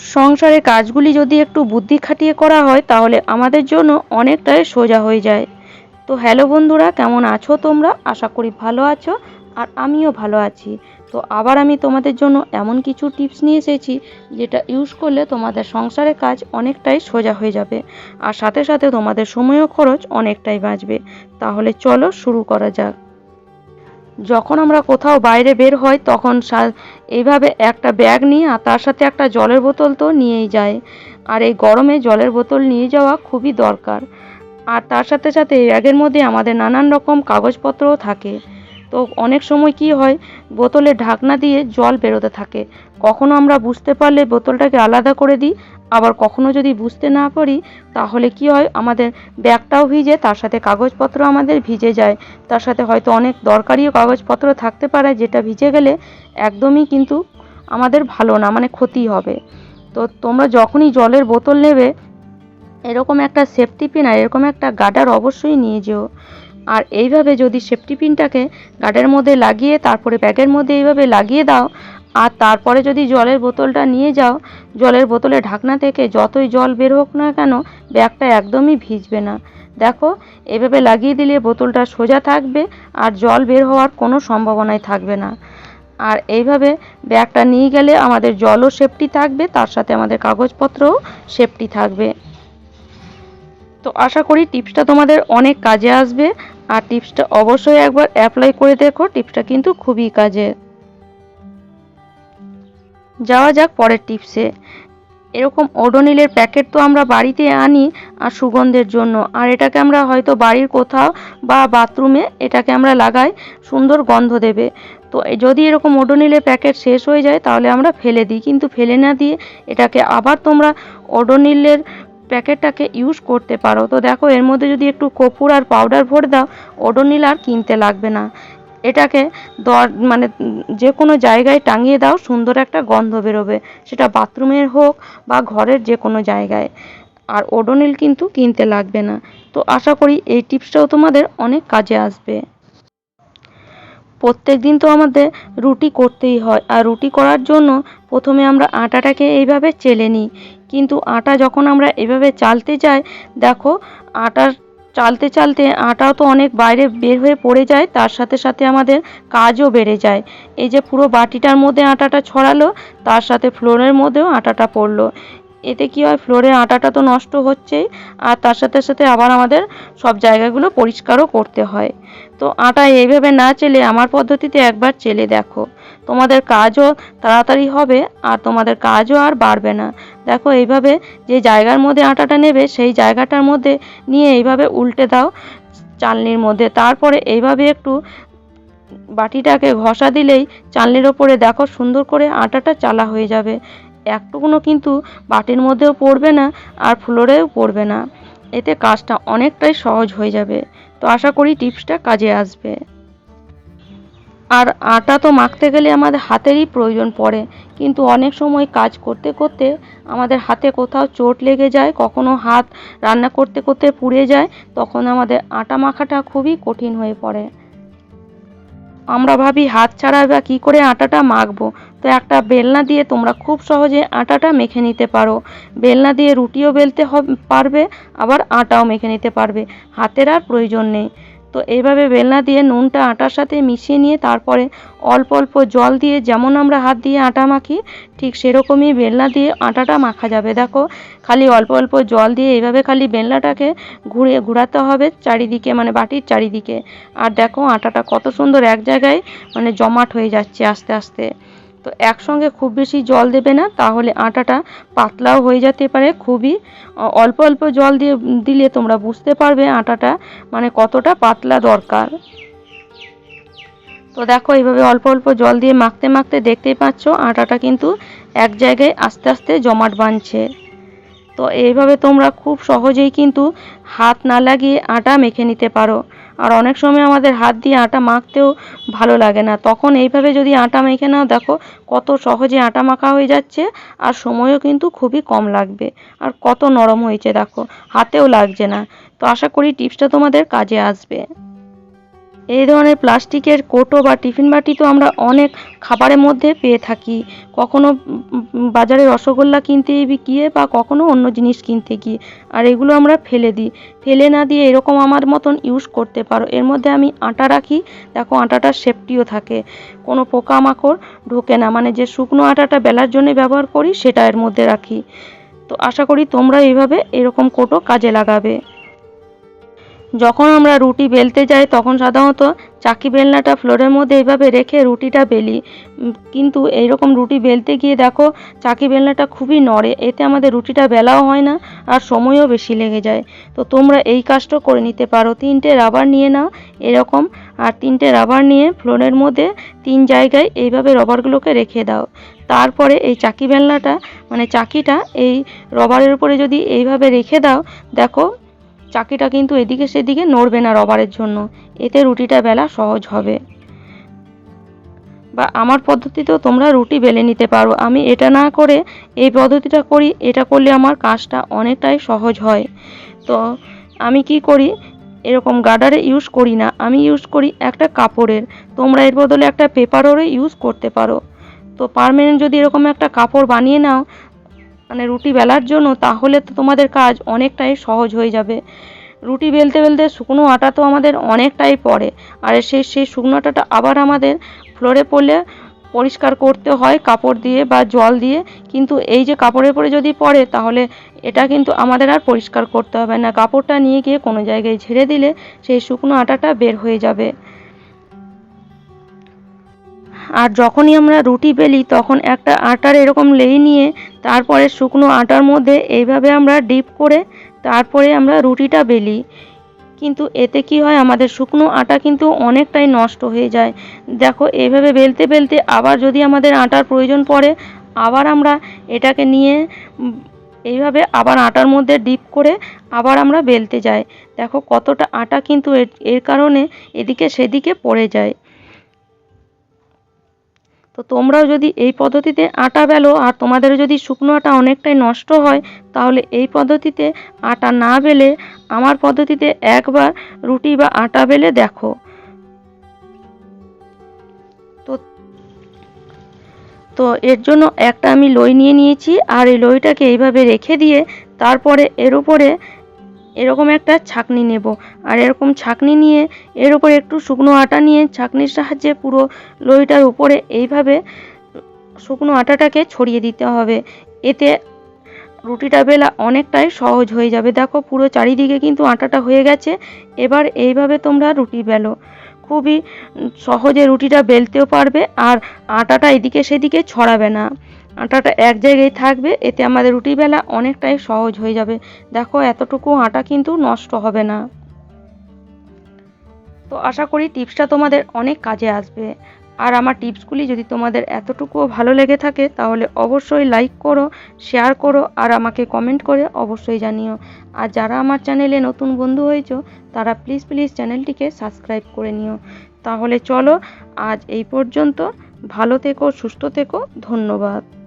সংসারের কাজগুলি যদি একটু বুদ্ধি খাটিয়ে করা হয়, তাহলে আমাদের জন্য অনেকটাই সোজা হয়ে যায়। তো হ্যালো বন্ধুরা, কেমন আছো তোমরা? আশা করি ভালো আছো, আর আমিও ভালো আছি। তো আবার আমি তোমাদের জন্য এমন কিছু টিপস নিয়ে এসেছি, যেটা ইউজ করলে তোমাদের সংসারের কাজ অনেকটাই সোজা হয়ে যাবে, আর সাথে সাথে তোমাদের সময়ও খরচ অনেকটাই বাঁচবে। তাহলে চলো শুরু করা যাক। যখন আমরা কোথাও বাইরে বের হই, তখন এইভাবে একটা ব্যাগ নিয়ে আর তার সাথে একটা জলের বোতল তো নিয়েই যায়। আর এই গরমে জলের বোতল নিয়ে যাওয়া খুবই দরকার। আর তার সাথে সাথে এই ব্যাগের মধ্যে আমাদের নানান রকম কাগজপত্রও থাকে। তো অনেক সময় কি হয়, বোতলে ঢাকনা দিয়ে জল বেরোতে থাকে। কখনো আমরা বুঝতে পারলে বোতলটাকে আলাদা করে দিই আবার কখনো যদি বুঝতে না পারি, তাহলে কি হয়? আমাদের ব্যাগটাও ভিজে, তার সাথে কাগজপত্র আমাদের ভিজে যায়। তার সাথে হয়তো অনেক দরকারিও কাগজপত্র থাকতে পারে, যেটা ভিজে গেলে একদমই কিন্তু আমাদের ভালো না মানে ক্ষতি হবে। তো তোমরা যখনই জলের বোতল নেবে, এরকম একটা সেফটি পিন আর এরকম একটা গার্ডার অবশ্যই নিয়ে যেও। আর এইভাবে যদি সেফটি পিনটাকে গার্ডের মধ্যে লাগিয়ে, তারপরে ব্যাগের মধ্যে এইভাবে লাগিয়ে দাও আর তারপরে যদি জলের বোতলটা নিয়ে যাও, জলের বোতলে ঢাকনা থেকে যতই জল বের হোক না কেন, ব্যাগটা একদমই ভিজবে না। দেখো, এভাবে লাগিয়ে দিলে বোতলটা সোজা থাকবে আর জল বের হওয়ার কোনো সম্ভাবনাই থাকবে না। আর এইভাবে ব্যাগটা নিয়ে গেলে আমাদের জলও সেফটি থাকবে, তার সাথে আমাদের কাগজপত্রও সেফটি থাকবে। তো আশা করি টিপসটা তোমাদের অনেক কাজে আসবে, আর টিপসটা অবশ্যই একবার অ্যাপ্লাই করে দেখো, টিপসটা কিন্তু খুবই কাজের যাওয়া যাক পরের টিপসে এরকম ওডোনিলের প্যাকেট তো আমরা বাড়িতে আনি আর সুগন্ধের জন্য। আর এটাকে আমরা হয়তো বাড়ির কোথাও বা বাথরুমে এটাকে আমরা লাগাই, সুন্দর গন্ধ দেবে। তো যদি এরকম ওডোনিলের প্যাকেট শেষ হয়ে যায় তাহলে আমরা ফেলে দিই। কিন্তু ফেলে না দিয়ে এটাকে আবার তোমরা ওডোনিলের প্যাকেটটাকে ইউজ করতে পারো। তো দেখো এর মধ্যে যদি একটু কপুর আর পাউডার ভরে দাও, ওডোনিল আর কিনতে লাগবে না। এটাকে দর মানে যে কোনো জায়গায় টাঙিয়ে দাও, সুন্দর একটা গন্ধ বেরোবে। সেটা বাথরুমের হোক বা ঘরের যে কোনো জায়গায়। আর ওডোনিল কিন্তু কিনতে লাগবে না। তো আশা করি এই টিপসটাও তোমাদের অনেক কাজে আসবে। প্রত্যেক দিন তো আমাদের রুটি করতেই হয়। আর রুটি করার জন্য প্রথমে আমরা আটাটাকে এইভাবে চেলে নিই। কিন্তু আটা যখন আমরা এভাবে চালতে যাই, দেখো আটার চালতে চালতে আটাও তো অনেক বাইরে বের হয়ে পড়ে যায়, তার সাথে সাথে আমাদের কাজও বেড়ে যায়। এই যে পুরো বাটিটার মধ্যে আটাটা ছড়ালো, তার সাথে ফ্লোরের মধ্যেও আটাটা পড়ল। এতে কি হয়, ফ্লোরের আটাটা তো নষ্ট হচ্ছেই, আর তার সাথে সাথে আবার আমাদের সব জায়গাগুলো পরিষ্কারও করতে হয়। তো আটা এইভাবে না চেলে আমার পদ্ধতিতে একবার চেলে দেখো। তোমাদের কাজও তাড়াতাড়ি হবে আর তোমাদের কাজও আর বাড়বে না। দেখো এইভাবে যে জায়গার মধ্যে আটাটা নেবে, সেই জায়গাটার মধ্যে নিয়ে এইভাবে উল্টে দাও চালনির মধ্যে। তারপরে এইভাবে একটু বাটিটাকে ঘষা দিলেই চালনির ওপরে দেখো সুন্দর করে আটাটা চালা হয়ে যাবে। একটুকুনো কিন্তু বাটির মধ্যেও পড়বে না আর ফ্লোরেও পড়বে না। এতে কাজটা অনেকটাই সহজ হয়ে যাবে। তো আশা করি টিপসটা কাজে আসবে। আর আটা তো মাখতে গেলে আমাদের হাতেরই প্রয়োজন পড়ে। কিন্তু অনেক সময় কাজ করতে করতে আমাদের হাতে কোথাও চোট লেগে যায়, কখনো হাত রান্না করতে করতে পুড়ে যায়, তখন আমাদের আটা মাখাটা খুবই কঠিন হয়ে পড়ে। আমরা ভাবি, হাত ছাড়া বা কী করে আটাটা মাখবো? তো একটা বেলনা দিয়ে তোমরা খুব সহজে আটাটা মেখে নিতে পারো। বেলনা দিয়ে রুটিও বেলতে হবে, পারবে, আবার আটাও মেখে নিতে পারবে। হাতের আর প্রয়োজন নেই। তো এইভাবে বেলনা দিয়ে নুনটা আটার সাথে মিশিয়ে নিয়ে তারপরে অল্প অল্প জল দিয়ে যেমন আমরা হাত দিয়ে আটা মাখি, ঠিক সেরকমই বেলনা দিয়ে আটাটা মাখা যাবে। দেখো, খালি অল্প অল্প জল দিয়ে এইভাবে খালি বেলনাটাকে ঘুরে, ঘোরাতে হবে চারিদিকে মানে বাটির চারিদিকে। আর দেখো, আটাটা কত সুন্দর এক জায়গায় মানে জমাট হয়ে যাচ্ছে আস্তে আস্তে। তো একসঙ্গে খুব বেশি জল দেবে না, তাহলে আটাটা পাতলাও হয়ে যেতে পারে। খুবই অল্প অল্প জল দিয়ে, দিলে তোমরা বুঝতে পারবে আটাটা মানে কতটা পাতলা দরকার। তো দেখো, এইভাবে অল্প অল্প জল দিয়ে মাখতে মাখতে দেখতেই পাচ্ছ আটাটা কিন্তু এক জায়গায় আস্তে আস্তে জমাট বাঁধছে। তো এইভাবে তোমরা খুব সহজেই কিন্তু হাত না লাগিয়ে আটা মেখে নিতে পারো। আর অনেক সময় আমাদের হাত দিয়ে আটা মাখতেও ভালো লাগে না। তখন এইভাবে যদি আটা মেখে নাও, দেখো কত সহজে আটা মাখা হয়ে যাচ্ছে আর সময়ও কিন্তু খুবই কম লাগবে। আর কত নরম হয়েছে, দেখো, হাতেও লাগছে না। তো আশা করি টিপসটা তোমাদের কাজে আসবে। এই ধরনের প্লাস্টিকের কোটো বা টিফিন বাটি তো আমরা অনেক খাবারের মধ্যে পেয়ে থাকি। কখনো বাজারে রসগোল্লা কিনতে গিয়ে বা কখনো অন্য জিনিস কিনতে গিয়ে। আর এগুলো আমরা ফেলে দিই। ফেলে না দিয়ে এরকম আমার মতন ইউজ করতে পারো। এর মধ্যে আমি আটা রাখি। দেখো আটাটার সেফটিও থাকে। কোনো পোকামাকড় ঢোকে না। মানে যে শুকনো আটাটা বেলার জন্য ব্যবহার করি, সেটা এর মধ্যে রাখি। তো আশা করি তোমরা এইভাবে এরকম কোটো কাজে লাগাবে। যখন আমরা রুটি বেলতে যাই, তখন সাধারণত চাকি বেলনাটা ফ্লোরের মধ্যে এইভাবে রেখে রুটিটা বেলি। কিন্তু এইরকম রুটি বেলতে গিয়ে দেখো, চাকি বেলনাটা খুবই নড়ে, এতে আমাদের রুটিটা বেলাও হয় না আর সময়ও বেশি লেগে যায়। তো তোমরা এই কাজটা করে নিতে পারো। তিনটে রাবার নিয়ে নাও এরকম, আর তিনটে রাবার নিয়ে ফ্লোরের মধ্যে তিন জায়গায় এইভাবে রবারগুলোকে রেখে দাও। তারপরে এই চাকি বেলনাটা মানে চাকিটা এই রবারের উপরে যদি এইভাবে রেখে দাও, দেখো চাকিটা কিন্তু এদিকে সেদিকে নড়বে না রবারের জন্য। এতে রুটিটা বেলা সহজ হবে। বা আমার পদ্ধতিতেও তোমরা রুটি বেলে নিতে পারো। আমি এটা না করে এই পদ্ধতিটা করি, এটা করলে আমার কাজটা অনেকটাই সহজ হয়। তো আমি কি করি, এরকম গার্ডারে ইউজ করি না। আমি ইউজ করি একটা কাপড়ের। তোমরা এর বদলে একটা পেপারেরও ইউজ করতে পারো। তো পারমানেন্ট যদি এরকম একটা কাপড় বানিয়ে নাও মানে রুটি বেলার জন্য, তাহলে তো তোমাদের কাজ অনেকটাই সহজ হয়ে যাবে। রুটি বেলতে বেলতে শুকনো আটা তো আমাদের অনেকটাই পড়ে। আর সেই সেই শুকনো আটাটা আবার আমাদের ফ্লোরে পড়লে পরিষ্কার করতে হয় কাপড় দিয়ে বা জল দিয়ে। কিন্তু এই যে কাপড়ের পরে যদি পড়ে, তাহলে এটা কিন্তু আমাদের আর পরিষ্কার করতে হবে না। কাপড়টা নিয়ে গিয়ে কোনো জায়গায় ঝেড়ে দিলে সেই শুকনো আটাটা বের হয়ে যাবে। আর যখনই আমরা রুটি বেলি, তখন একটা আটার এরকম লেই নিয়ে তারপরে শুকনো আটার মধ্যে এইভাবে আমরা ডিপ করে তারপরে আমরা রুটিটা বেলি। কিন্তু এতে কি হয়, আমাদের শুকনো আটা কিন্তু অনেকটাই নষ্ট হয়ে যায়। দেখো, এইভাবে বেলতে বেলতে আবার যদি আমাদের আটার প্রয়োজন পড়ে, আবার আমরা এটাকে নিয়ে এইভাবে আবার আটার মধ্যে ডিপ করে আবার আমরা বেলতে যাই। দেখো, কতটা আটা কিন্তু এর- এর কারণে এদিকে সেদিকে পড়ে যায়। তো তোমরাও যদি এই পদ্ধতিতে আটা বেলো আর তোমাদের যদি শুকনো আটা অনেকটাই নষ্ট হয়, তাহলে এই পদ্ধতিতে আটা না বেলে আমার পদ্ধতিতে একবার রুটি বা আটা বেলে দেখো। তো তো এর জন্য একটা আমি লই নিয়ে নিয়েছি আর এই লইটাকে এইভাবে রেখে দিয়ে তারপরে এর উপরে এরকম একটা ছাকনি নেব। আর এরকম ছাকনি নিয়ে এর উপরে একটু শুকনো আটা নিয়ে ছাকনির সাহায্যে পুরো লইটার উপরে এইভাবে শুকনো আটাটাকে ছড়িয়ে দিতে হবে। এতে রুটিটা বেলা অনেকটাই সহজ হয়ে যাবে। দেখো পুরো চারিদিকে কিন্তু আটাটা হয়ে গেছে। এবার এইভাবে তোমরা রুটি বেলো। খুবই সহজে রুটিটা বেলতেও পারবে আর আটাটা এদিকে সেদিকে ছড়াবে না। আটাটা এক জায়গায় থাকবে, এতে আমাদের রুটি বেলা অনেকটাই সহজ হয়ে যাবে। দেখো, এতটুকু আটা কিন্তু নষ্ট হবে না। তো আশা করি টিপসটা তোমাদের অনেক কাজে আসবে। আর আমার টিপসগুলি যদি তোমাদের এতটুকুও ভালো লেগে থাকে, তাহলে অবশ্যই লাইক করো শেয়ার করো, আর আমাকে কমেন্ট করে অবশ্যই জানিও। আর যারা আমার চ্যানেলে নতুন বন্ধু হয়েছো, তারা প্লিজ প্লিজ চ্যানেলটিকে সাবস্ক্রাইব করে নিও। তাহলে চলো, আজ এই পর্যন্ত। ভালো থেকো, সুস্থ থেকো, ধন্যবাদ।